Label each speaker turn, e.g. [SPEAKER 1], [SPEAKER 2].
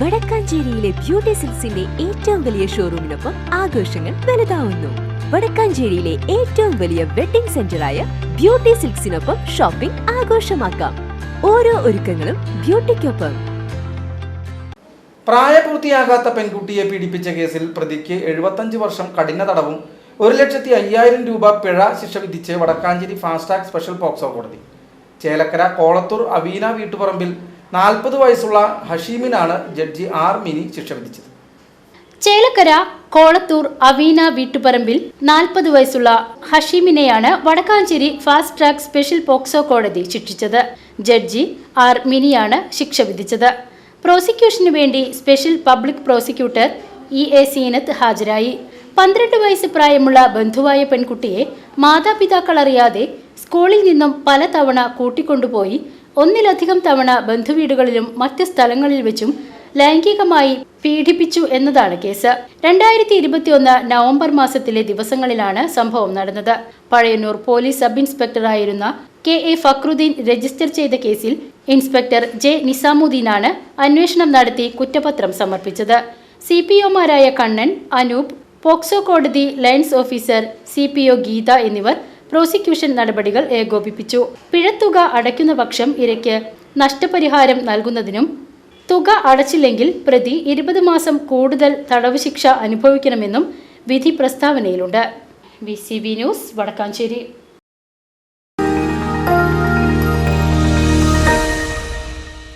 [SPEAKER 1] വടക്കാഞ്ചേരിയിലെ beauty സിൽസിന്റെ ഏറ്റവും വലിയ ഷോറൂമിനൊപ്പം ആഘോഷങ്ങൾ വലുതാവുന്നു. വടക്കാഞ്ചേരിയിലെ ഏറ്റവും വലിയ വെഡിംഗ് സെന്ററായ ബ്യൂട്ടി സിൽക്സിനൊപ്പം ഷോപ്പിംഗ് ആഘോഷമാക്കാം. ഓരോ ഒരുക്കങ്ങളും ബ്യൂട്ടിക്കൊപ്പം.
[SPEAKER 2] പ്രായപൂർത്തിയാകാത്ത പെൺകുട്ടിയെ പീഡിപ്പിച്ച കേസിൽ പ്രതിക്ക് എഴുപത്തഞ്ച് വർഷം കഠിന തടവും ഒരു ലക്ഷത്തി അയ്യായിരം രൂപ പിഴ ശിക്ഷ വിധിച്ച് Vadakkanchery fast track special POCSO കോടതി. ചേലക്കര കോളത്തൂർ അവീന വീട്ടുപറമ്പിൽ നാൽപ്പത് വയസ്സുള്ള ഹഷീമിനാണ് ജഡ്ജി ആർ മിനി ശിക്ഷ വിധിച്ചത്.
[SPEAKER 3] ചേലക്കര കോളത്തൂർ അവീന വീട്ടുപറമ്പിൽ നാൽപ്പത് വയസ്സുള്ള ഹഷീമിനെയാണ് Vadakkanchery fast track special POCSO കോടതി ശിക്ഷിച്ചത്. ജഡ്ജി ആർ മിനിയാണ് ശിക്ഷ വിധിച്ചത്. പ്രോസിക്യൂഷനു വേണ്ടി special public prosecutor E A Seenath ഹാജരായി. പന്ത്രണ്ട് വയസ്സ് പ്രായമുള്ള ബന്ധുവായ പെൺകുട്ടിയെ മാതാപിതാക്കൾ അറിയാതെ സ്കൂളിൽ നിന്നും പലതവണ കൂട്ടിക്കൊണ്ടുപോയി ഒന്നിലധികം തവണ ബന്ധുവീടുകളിലും മറ്റ് സ്ഥലങ്ങളിൽ വെച്ചും ലൈംഗികമായി പീഡിപ്പിച്ചു എന്നതാണ് കേസ്. രണ്ടായിരത്തി ഇരുപത്തിയൊന്ന് നവംബർ മാസത്തിലെ ദിവസങ്ങളിലാണ് സംഭവം നടന്നത്. പഴയന്നൂർ പോലീസ് സബ് ഇൻസ്പെക്ടറായിരുന്ന കെ എ ഫക്രുദ്ദീൻ രജിസ്റ്റർ ചെയ്ത കേസിൽ ഇൻസ്പെക്ടർ ജെ നിസാമുദ്ദീനാണ് അന്വേഷണം നടത്തി കുറ്റപത്രം സമർപ്പിച്ചത്. സി പി ഒമാരായ കണ്ണൻ അനൂപ് പോക്സോ കോടതി lions officer C P O Geetha എന്നിവർ പ്രോസിക്യൂഷൻ നടപടികൾ ഏകോപിപ്പിച്ചു. പിഴത്തുക അടയ്ക്കുന്ന പക്ഷം ഇരയ്ക്ക് നഷ്ടപരിഹാരം നൽകുന്നതിനും തുക അടച്ചില്ലെങ്കിൽ പ്രതി ഇരുപത് മാസം കൂടുതൽ തടവ് ശിക്ഷ അനുഭവിക്കണമെന്നും വിധി പ്രസ്താവനയിലുണ്ട്. V C B news Vadakkanchery.